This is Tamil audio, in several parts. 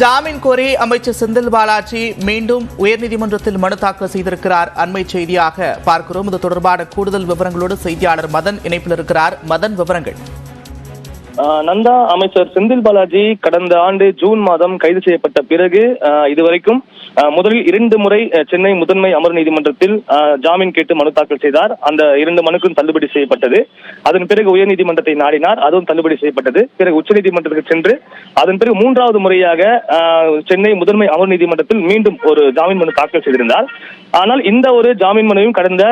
ஜாமீன் கோரி அமைச்சர் செந்தில் பாலாஜி மீண்டும் உயர்நீதிமன்றத்தில் மனு தாக்கல் செய்திருக்கிறார். அண்மை செய்தியாக பார்க்கிறோம். இது தொடர்பான கூடுதல் விவரங்களோடு செய்தியாளர் மதன் இணைப்பில் இருக்கிறார். மதன் விவரங்கள். நந்தா அமைச்சர் செந்தில் பாலாஜி கடந்த ஆண்டு ஜூன் மாதம் கைது செய்யப்பட்ட பிறகு இதுவரைக்கும் முதலில் இரண்டு முறை சென்னை முதன்மை அமர் நீதிமன்றத்தில் ஜாமீன் கேட்டு மனு தாக்கல் செய்தார். அந்த இரண்டு மனுக்கும் தள்ளுபடி செய்யப்பட்டது. அதன் பிறகு உயர்நீதிமன்றத்தை நாடினார். அதுவும் தள்ளுபடி செய்யப்பட்டது. பிறகு உச்சநீதிமன்றத்துக்கு சென்று அதன் பிறகு மூன்றாவது முறையாக ஆஹ் சென்னை முதன்மை அமர் நீதிமன்றத்தில் மீண்டும் ஒரு ஜாமீன் மனு தாக்கல் செய்திருந்தார். ஆனால் இந்த ஒரு ஜாமீன் மனுவையும் கடந்த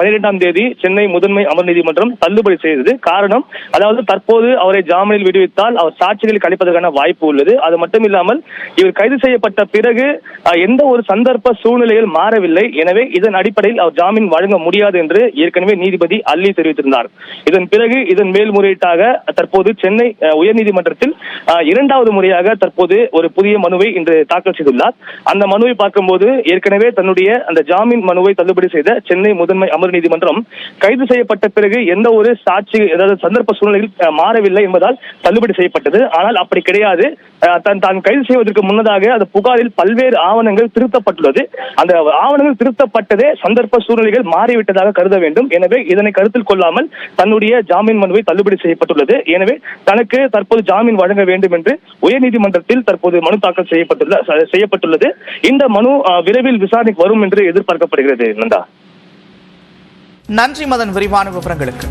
பனிரெண்டாம் தேதி சென்னை முதன்மை அமர் நீதிமன்றம் தள்ளுபடி செய்தது. காரணம் அதாவது தற்போது அவரை ஜாமீனில் விடுவித்தால் அவர் சாட்சிகள் கழிப்பதற்கான வாய்ப்பு உள்ளது. அது மட்டும் இல்லாமல் இவர் கைது செய்யப்பட்ட பிறகு எந்த ஒரு சந்தர்ப்ப சூழ்நிலையில் மாறவில்லை. எனவே இதன் அடிப்படையில் அவர் ஜாமீன் வழங்க முடியாது என்று ஏற்கனவே நீதிபதி அல்லி தெரிவித்திருந்தார். இதன் பிறகு இதன் மேல்முறையீட்டாக தற்போது சென்னை உயர்நீதிமன்றத்தில் இரண்டாவது முறையாக தற்போது ஒரு புதிய மனுவை இன்று தாக்கல் செய்துள்ளார். அந்த மனுவை பார்க்கும்போது ஏற்கனவே தன்னுடைய அந்த ஜாமீன் மனுவை தள்ளுபடி செய்த சென்னை முதன்மை அமர் நீதிமன்றம் கைது செய்யப்பட்ட பிறகு எந்த ஒரு சாட்சி அதாவது சந்தர்ப்ப சூழ்நிலையில் மாறவில்லை என்பது என்பதால் தள்ளுபடி செய்யப்பட்டது. ஆனால் அப்படி கிடையாது. தன் தான் கைது செய்வதற்கு முன்னதாக அந்த புகாரில் பல்வேறு ஆவணங்கள் திருத்தப்பட்டுள்ளது. அந்த ஆவணங்கள் திருத்தப்பட்டதே சந்தர்ப்ப சூழ்நிலைகள் மாறிவிட்டதாக கருத வேண்டும். எனவே இதனை கருத்தில் கொள்ளாமல் தன்னுடைய ஜாமீன் மனுவை தள்ளுபடி செய்யப்பட்டுள்ளது. எனவே தனக்கு தற்போது ஜாமீன் வழங்க வேண்டும் என்று உயர்நீதிமன்றத்தில் தற்போது மனு தாக்கல் செய்யப்பட்டுள்ள செய்யப்பட்டுள்ளது. இந்த மனு விரைவில் விசாரணைக்கு வரும் என்று எதிர்பார்க்கப்படுகிறது. நந்தா. நன்றி மதன். விரிவான விவரங்களுக்கு